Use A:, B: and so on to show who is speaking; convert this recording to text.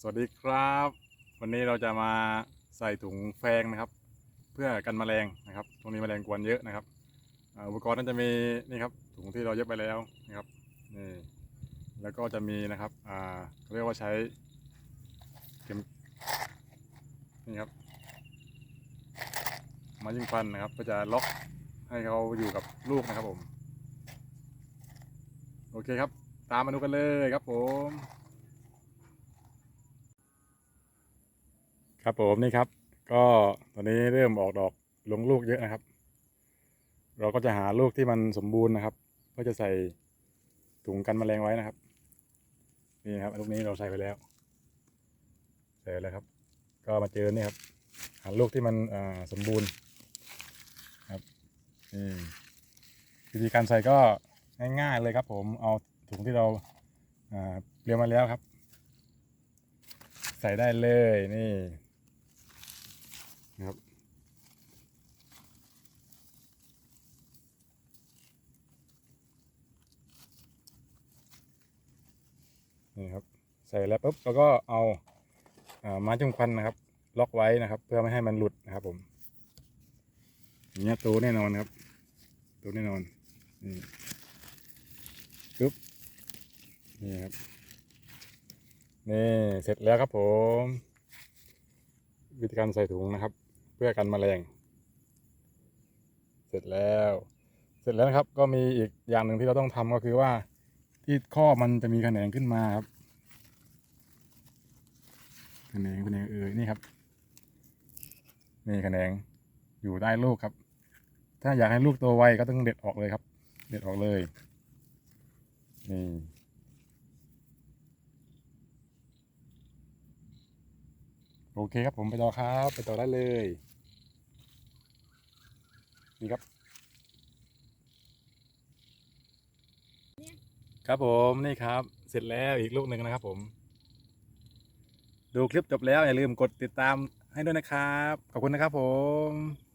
A: สวัสดีครับ วันนี้เราจะมาใส่ถุงแฟงนะครับ เพื่อกันแมลงนะครับตรงนี้แมลงกวนเยอะนะครับอุปกรณ์นั้นจะมีนี่ครับถุงที่เราเย็บไปแล้วนะครับนี่แล้วก็จะมีนะครับอ่าเรียกว่าใช้เข็มนี่ครับมายิงฟันนะครับก็จะล็อกให้เขาอยู่กับลูกนะครับผม โอเคครับ ตามมาดูกันเลยครับผม ครับผมนี่ครับ ก็ตอนนี้เริ่มออกดอกลงลูกเยอะนะครับ เราก็จะหาลูกที่มันสมบูรณ์นะครับเพื่อจะใส่ถุงกันแมลงไว้นะครับ นี่ครับลูกนี้เราใส่ไปแล้ว ใส่แล้วครับ ก็มาเจอเนี่ยครับหาลูกที่มันสมบูรณ์ครับนี่วิธีการใส่ก็ง่ายๆเลยครับ ผมเอาถุงที่เราอ่าเตรียมมาแล้วครับ ใส่ได้เลยนี่ นะครับนี่ครับใส่แล้วปุ๊บแล้วก็เอาาไม้จุ่มควันนะครับ ล็อกไว้นะครับ เพื่อไม่ให้มันหลุดนะครับผมอย่างเงี้ยตูแน่นอนครับตูแน่นอนนี่ปุ๊บนี่ครับนี่เสร็จแล้วครับผม วิธีการใส่ถุงนะครับ เพื่อกันแมลง เสร็จแล้ว เสร็จแล้วนะครับ ก็มีอีกอย่างหนึ่งที่เราต้องทำก็คือว่า ที่ข้อมันจะมีแขนงขึ้นมาครับแขนงแขนงเอ่ยนี่ครับนี่แขนงอยู่ใต้ลูกครับ ถ้าอยากให้ลูกโตไวก็ต้องเด็ดออกเลยครับ เด็ดออกเลยนี่ โอเคครับผมไปต่อครับ ไปต่อได้เลย นี่ครับ ครับผมนี่ครับ เสร็จแล้วอีกลูกหนึ่งนะครับผม ดูคลิปจบแล้วอย่าลืมกดติดตามให้ด้วยนะครับ ขอบคุณนะครับผม